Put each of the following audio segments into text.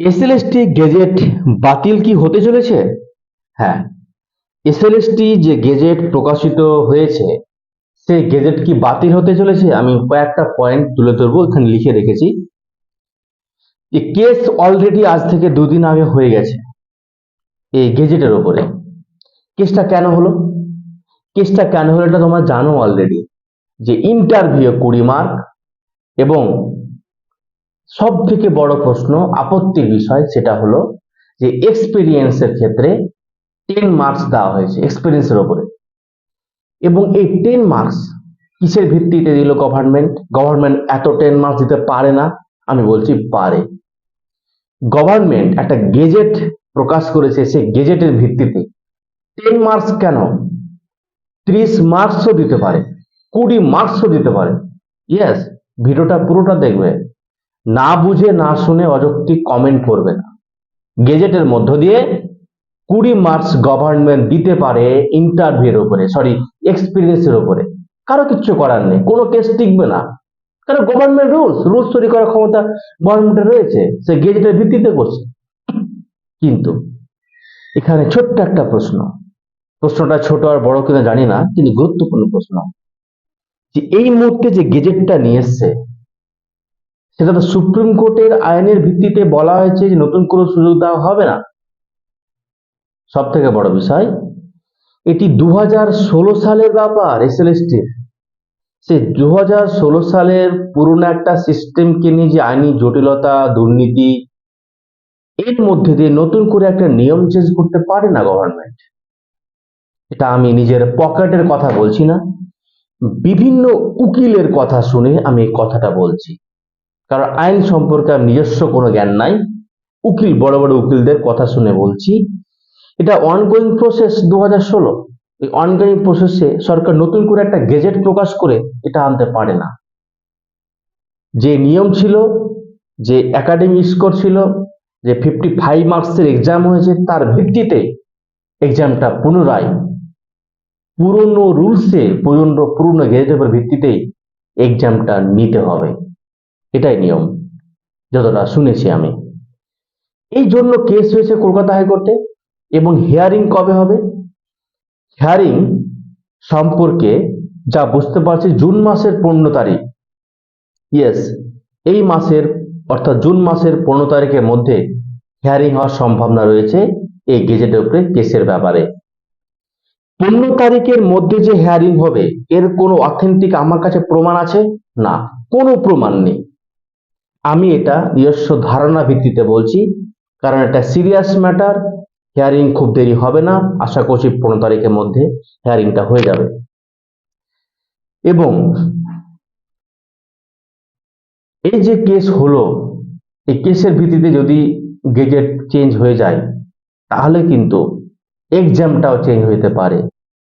SLST gazette বাতিল কি হতে চলেছে? হ্যাঁ এসএলএসটি যে গেজেট প্রকাশিত হয়েছে সেই গেজেট কি বাতিল হতে চলেছে? আমি কয়েকটা পয়েন্ট তুলে ধরবো এখানে লিখে রেখেছি। যে কেস অলরেডি আজ থেকে দুদিন আগে হয়ে গেছে, এই গেজেটের ওপরে। কেসটা কেন হলো? কেসটা কেন হলো এটা তোমরা জানো অলরেডি যে ইন্টারভিউ কুড়ি মার্ক এবং সব থেকে বড় প্রশ্ন আপত্তির বিষয় সেটা হলো যে এক্সপিরিয়েন্সের ক্ষেত্রে টেন মার্কস দেওয়া হয়েছে এক্সপিরিয়েন্সের ওপরে এবং এই টেন মার্কস কিসের ভিত্তিতে দিল গভর্নমেন্ট গভর্নমেন্ট এত টেন মার্কস দিতে পারে না। আমি বলছি পারে। গভর্নমেন্ট একটা গেজেট প্রকাশ করেছে সেই গেজেটের ভিত্তিতে। টেন মার্কস কেন? ত্রিশ মার্কসও দিতে পারে, কুড়ি মার্কসও দিতে পারে। ইয়েস ভিডিওটা পুরোটা দেখবে। না বুঝে, না শুনে অযৌক্তিক কমেন্ট করবে না। গেজেটের মধ্য দিয়ে কুড়ি মার্কস গভর্নমেন্ট দিতে পারে ইন্টারভিউর উপরে সরি এক্সপিরিয়েন্সের উপরে। কারও কিচ্ছু করার নেই, কোনো কেস টিকবে না। কারণ গভর্নমেন্ট রুলস রুলস তৈরি করার ক্ষমতা গভর্নমেন্টের রয়েছে, সে গেজেটের ভিত্তিতে করছে। কিন্তু এখানে ছোট্ট একটা প্রশ্ন, প্রশ্নটা ছোট আর বড় কিনা জানি না, কিন্তু গুরুত্বপূর্ণ প্রশ্ন। যে এই মুহূর্তে যে গেজেটটা নিয়ে এসছে সেটা তো সুপ্রিম কোর্টের আইনের ভিত্তিতে বলা হয়েছে যে নতুন কোনো সুযোগ দেওয়া হবে না। সব থেকে বড় বিষয়, এটি দু ষোলো সালের ব্যাপার এসএলএসটির সে দু ষোলো সালের পুরনো একটা সিস্টেমকে নিয়ে যে আইনি জটিলতা, দুর্নীতি, এর মধ্যে দিয়ে নতুন করে একটা নিয়ম চেঞ্জ করতে পারে না গভর্নমেন্ট এটা আমি নিজের পকেটের কথা বলছি না, বিভিন্ন উকিলের কথা শুনে আমি কথাটা বলছি। কারণ আইন সম্পর্কে আমার নিজস্ব কোনো জ্ঞান নাই। উকিল, বড় বড় উকিলদের কথা শুনে বলছি, এটা অনগোয়িং প্রসেস দু হাজার ষোলো। এই অনগোয়িং প্রসেসে সরকার নতুন করে একটা গেজেট প্রকাশ করে এটা আনতে পারে না। যে নিয়ম ছিল, যে একাডেমি স্কোর ছিল, যে ফিফটি ফাইভ মার্কসের এক্সাম হয়েছে, তার ভিত্তিতে এক্সামটা পুনরায় পুরনো রুলসে পুরনো পুরনো গেজেটের ভিত্তিতে এক্সামটা নিতে হবে। এটাই নিয়ম, যতটা শুনেছি আমি। এই জন্য কেস হয়েছে কলকাতা হাইকোর্টে, এবং হিয়ারিং কবে হবে? হিয়ারিং সম্পর্কে যা বুঝতে পারছি জুন মাসের পনেরো তারিখ। ইয়েস এই মাসের, অর্থাৎ জুন মাসের পনেরো তারিখের মধ্যে হিয়ারিং হওয়ার সম্ভাবনা রয়েছে এই গেজেটের উপরে কেসের ব্যাপারে। পনেরো তারিখের মধ্যে যে হিয়ারিং হবে, এর কোনো অথেন্টিক আমার কাছে প্রমাণ আছে? না, কোনো প্রমাণ নেই। আমি এটা নিজস্ব ধারণা ভিত্তিতে বলছি, কারণ এটা সিরিয়াস ম্যাটার হেয়ারিং খুব দেরি হবে না, আশা করছি পনেরো তারিখের মধ্যে হেয়ারিংটা হয়ে যাবে। এবং এই যে কেস হলো, এই কেসের ভিত্তিতে যদি গেজেট চেঞ্জ হয়ে যায়, তাহলে কিন্তু এক্সামটাও চেঞ্জ হতে পারে।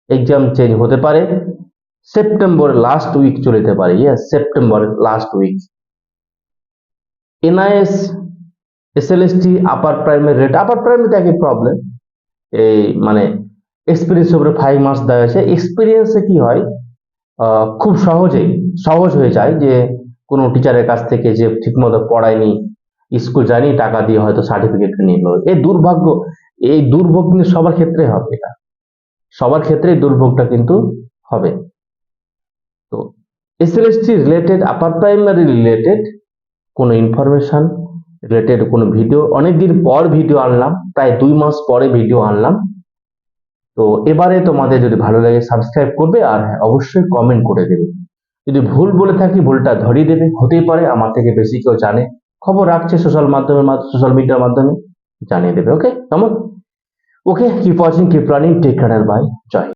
এক্সাম চেঞ্জ হতে পারে সেপ্টেম্বর লাস্ট উইক চলে যেতে পারে yes September last week NIS, SLST upper primary rate upper প্রাইমারিতে একই প্রবলেম এই মানে এক্সপিরিয়েন্স উপরে ফাইভ মার্কস দেওয়া হয়েছে। এক্সপিরিয়েন্সে কি হয়? খুব সহজেই, সহজ হয়ে যায় যে কোনো টিচারের কাছ থেকে যে ঠিকমতো পড়ায়নি স্কুল যায়নি, টাকা দিয়ে হয়তো সার্টিফিকেট নিয়ে নিল। এই দুর্ভাগ্য, এই দুর্ভোগ কিন্তু সবার ক্ষেত্রে হবে এটা। সবার ক্ষেত্রে দুর্ভোগটা কিন্তু হবে। তো, SLST related upper primary related কোনো ইনফরমেশন রিলেটেড কোনো ভিডিও অনেকদিন পর ভিডিও আনলাম, প্রায় দুই মাস পরে ভিডিও আনলাম। তো এবারে তোমাদের যদি ভালো লাগে সাবস্ক্রাইব করবে, আর হ্যাঁ অবশ্যই কমেন্ট করে দেবে। যদি ভুল বলে থাকি, ভুলটা ধরিয়ে দেবে, হতেই পারে, আমার থেকে বেশি কেউ জানে। খবর রাখছে সোশ্যাল মাধ্যমে সোশ্যাল মিডিয়ার মাধ্যমে, জানিয়ে দেবে ওকে কেমন okay keep watching keep running take bye জয়।